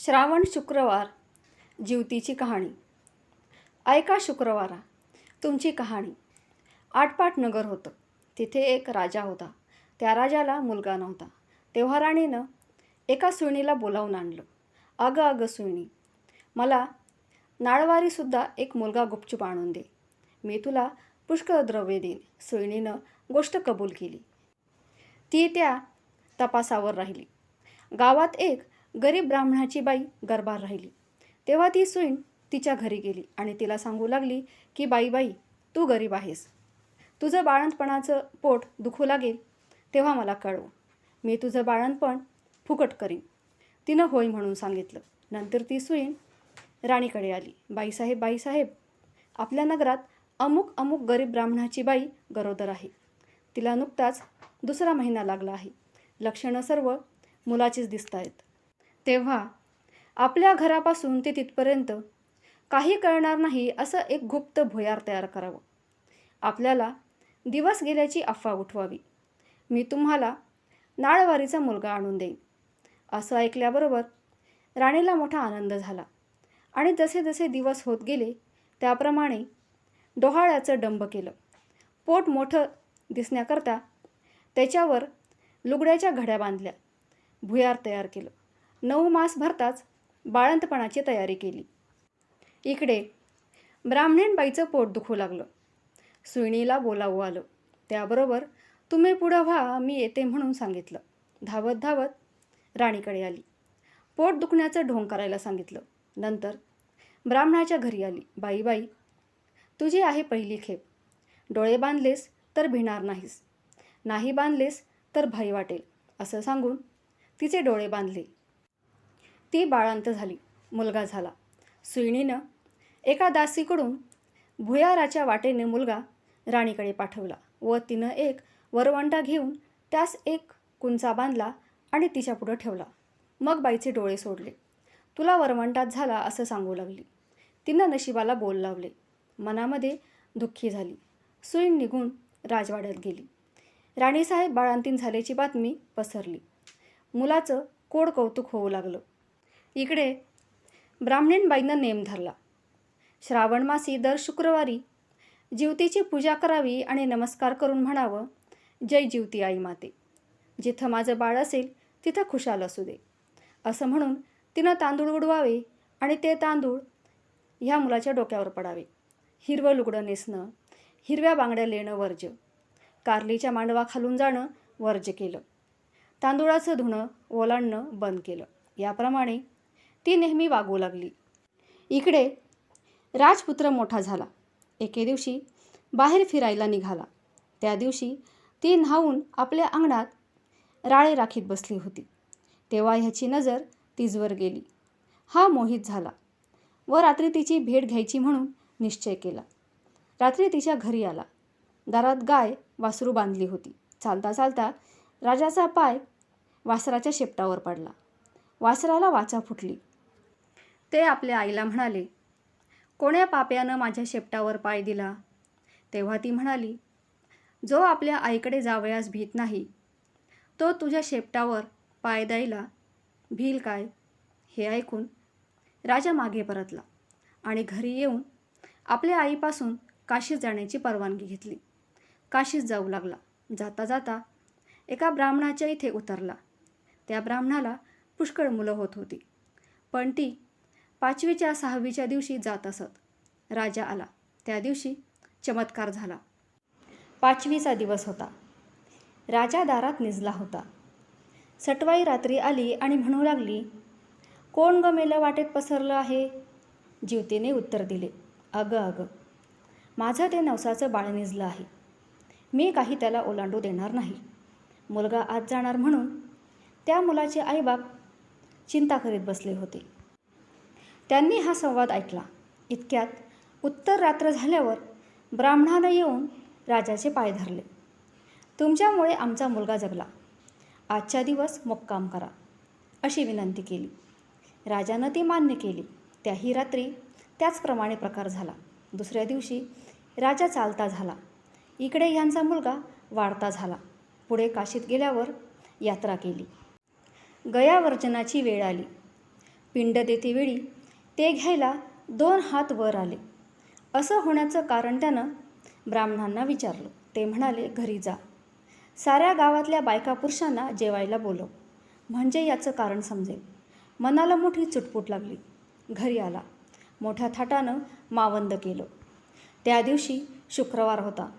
श्रावण शुक्रवार जीवतीची कहाणी. ऐका शुक्रवारा तुमची कहाणी. आटपाट नगर होतं. तिथे एक राजा होता. त्या राजाला मुलगा नव्हता. तेव्हा राणीनं एका सुईणीला बोलावून आणलं. अगं अगं सुईणी मला नाळवारीसुद्धा एक मुलगा गुपचूप आणून दे. मी तुला पुष्कळ द्रव्य देईन. सुईणीनं गोष्ट कबूल केली. ती त्या तपासावर राहिली. गावात एक गरीब ब्राह्मणाची बाई गरबार राहिली. तेव्हा ती सुईण तिच्या घरी गेली आणि तिला सांगू लागली की बाई बाई तू गरीब आहेस. तुझं बाळंतपणाचं पोट दुखू लागेल तेव्हा मला कळव. मी तुझं बाळंतपण फुकट करीन. तिनं होय म्हणून सांगितलं. नंतर ती सुईण राणीकडे आली. बाईसाहेब बाईसाहेब आपल्या नगरात अमुक अमुक गरीब ब्राह्मणाची बाई गरोदर आहे. तिला नुकताच दुसरा महिना लागला आहे. लक्षणं सर्व मुलाचीच दिसत आहेत तेव्हा आपल्या घरापासून ते तिथपर्यंत काही कळणार नाही असं एक गुप्त भुयार तयार करावं. आपल्याला दिवस गेल्याची अफवा उठवावी. मी तुम्हाला नाळवारीचा मुलगा आणून देईन. असं ऐकल्याबरोबर राणीला मोठा आनंद झाला. आणि जसे जसे दिवस होत गेले त्याप्रमाणे डोहाळ्याचं डंब केलं. पोट मोठं दिसण्याकरता त्याच्यावर लुगड्याच्या घड्या बांधल्या. भुयार तयार केलं. नऊ मास भरताच बाळंतपणाची तयारी केली. इकडे ब्राह्मणबाईचं पोट दुखू लागलं. सुईणीला बोलावं आलं. त्याबरोबर तुम्ही पुढं व्हा मी येते म्हणून सांगितलं. धावत धावत राणीकडे आली. पोट दुखण्याचं ढोंग करायला सांगितलं. नंतर ब्राह्मणाच्या घरी आली. बाई बाई तुझी आहे पहिली खेप. डोळे बांधलेस तर भिणार नाहीस. नाही बांधलेस तर भय वाटेल असं सांगून तिचे डोळे बांधले. ती बाळांत झाली मुलगा झाला. सुईणीनं एका दासीकडून भुयाराच्या वाटेने मुलगा राणीकडे पाठवला व तिनं एक वरवंटा घेऊन त्यास एक कुंचा बांधला आणि तिच्यापुढं ठेवला. मग बाईचे डोळे सोडले. तुला वरवंटात झाला असं सांगू लागली तिनं नशिबाला बोल लावले. मनामध्ये दुःखी झाली. सुईण निघून राजवाड्यात गेली. राणीसाहेब बाळांतीन झाल्याची बातमी पसरली. मुलाचं कोड कौतुक होऊ लागलं. इकडे. ब्राह्मणीणबाईनं नेम धरला. श्रावणमासी दर शुक्रवारी जीवतीची पूजा करावी आणि नमस्कार करून म्हणावं जय जीवती आई माते. जिथं माझं बाळ असेल तिथं खुशाल असू दे. असं म्हणून तिनं तांदूळ उडवावे आणि ते तांदूळ ह्या मुलाच्या डोक्यावर पडावे. हिरवं लुगडं नेसणं हिरव्या बांगड्या लेणं वर्ज्य. कारलीच्या मांडवा खालून जाणं वर्ज्य केलं. तांदुळाचं धुणं ओलांडणं बंद केलं. याप्रमाणे ती नेहमी वागू लागली. इकडे राजपुत्र मोठा झाला. एके दिवशी बाहेर फिरायला निघाला. त्या दिवशी ती न्हावून आपल्या अंगणात राळे राखीत बसली होती. तेव्हा ह्याची नजर तिजवर गेली. हा मोहित झाला व रात्री तिची भेट घ्यायची म्हणून निश्चय केला. रात्री तिच्या घरी आला. दारात गाय वासरू बांधली होती. चालता चालता राजाचा पाय वासराच्या शेपटावर पडला. वासराला वाचा फुटली. ते आपल्या आईला म्हणाले कोण्या पाप्यानं माझ्या शेपटावर पाय दिला? तेव्हा ती म्हणाली जो आपल्या आईकडे जावयास भीत नाही तो तुझ्या शेपटावर पाय द्यायला भील काय हे ऐकून राजा मागे परतला आणि घरी येऊन आपल्या आईपासून काशीत जाण्याची परवानगी घेतली. काशीत जाऊ लागला. जाता जाता एका ब्राह्मणाच्या इथे उतरला. त्या ब्राह्मणाला पुष्कळ मुलं होत होती. पण ती पाचवीच्या सहावीच्या दिवशी जात असत. राजा आला. त्या दिवशी चमत्कार झाला. पाचवीचा दिवस होता. राजा दारात निजला होता. सटवाई रात्री आली आणि म्हणू लागली कोण ग मेलं वाटेत पसरलं आहे? जीवतीने उत्तर दिले अगं अगं माझं ते नवसाचं बाळ निजलं आहे. मी काही त्याला ओलांडू देणार नाही. मुलगा आत जाणार म्हणून त्या मुलाचे आईबाप चिंता करीत बसले होते. त्यांनी हा संवाद ऐकला. इतक्यात उत्तर रात्र झाल्यावर ब्राह्मणानं येऊन राजाचे पाय धरले. तुमच्यामुळे आमचा मुलगा जगला. आजच्या दिवस मुक्काम करा अशी विनंती केली. राजानं ती मान्य केली. त्याही रात्री त्याचप्रमाणे प्रकार झाला. दुसऱ्या दिवशी राजा चालता झाला. इकडे यांचा मुलगा वाढता झाला. पुढे काशीत गेल्यावर यात्रा केली. गयावर्जनाची वेळ आली. पिंड देतेवेळी ते घ्यायला दोन हात वर आले. असं होण्याचं कारण त्यानं ब्राह्मणांना विचारलं. ते म्हणाले घरी जा. साऱ्या गावातल्या बायका पुरुषांना जेवायला बोलव. म्हणजे याचं कारण समजेल. मनाला मोठी चुटपुट लागली. घरी आला. मोठ्या थाटानं मावंद केलं. त्या दिवशी शुक्रवार होता.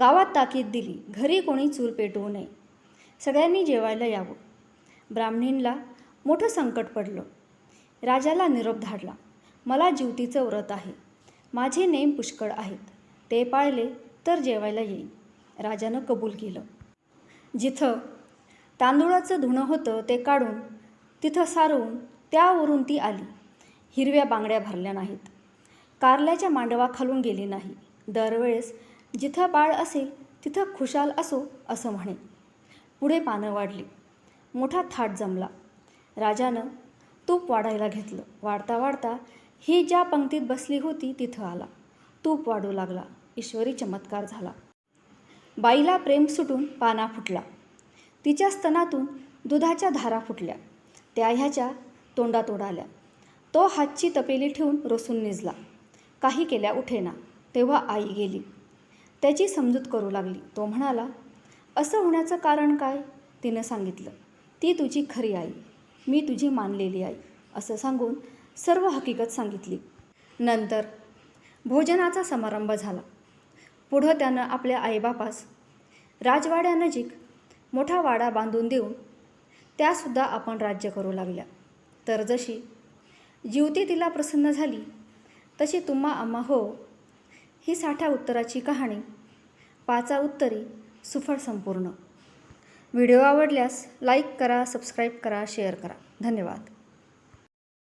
गावात ताकीद दिली. घरी कोणी चूल पेटवू नये. सगळ्यांनी जेवायला यावं. ब्राह्मणींला मोठं संकट पडलं. राजाला निरोप धाडला. मला जीवतीचं व्रत आहे. माझे नेम पुष्कळ आहेत. ते पाळले तर जेवायला येईन. राजानं कबूल केलं. जिथं तांदूळाचं धुणं होतं ते काढून तिथं सारवून त्यावरून ती आली. हिरव्या बांगड्या भरल्या नाहीत. कारल्याच्या मांडवाखालून गेली नाही. दरवेळेस जिथं बाळ असेल तिथं खुशाल असो असं म्हणे. पुढे पानं वाढली. मोठा थाट जमला. राजानं तूप वाढायला घेतलं. वाढता वाढता ही ज्या पंक्तीत बसली होती तिथं आला. तूप वाढू लागला. ईश्वरी चमत्कार झाला. बाईला प्रेम सुटून पाना फुटला. तिच्या स्तनातून दुधाच्या धारा फुटल्या. त्या ह्याच्या तोंडात उडाल्या तो हातची तपेली ठेवून रोसून निजला. काही केल्या उठेना. तेव्हा आई गेली. त्याची समजूत करू लागली. तो म्हणाला असं होण्याचं कारण काय? तिनं सांगितलं. ती तुझी खरी आई. मी तुझी मानलेली आई असं सांगून सर्व हकीकत सांगितली. नंतर भोजनाचा समारंभ झाला. पुढं त्यानं आपल्या आईबापास राजवाड्यानजीक मोठा वाडा बांधून देऊन त्यासुद्धा आपण राज्य करू लागल्या. तर जशी जीवती तिला प्रसन्न झाली तशी तुम्हा आम्हा हो ही साठ्या उत्तराची कहाणी पाचा उत्तरी सुफळ संपूर्ण. व्हिडिओ आवडल्यास लाईक करा सबस्क्राईब करा शेअर करा. धन्यवाद.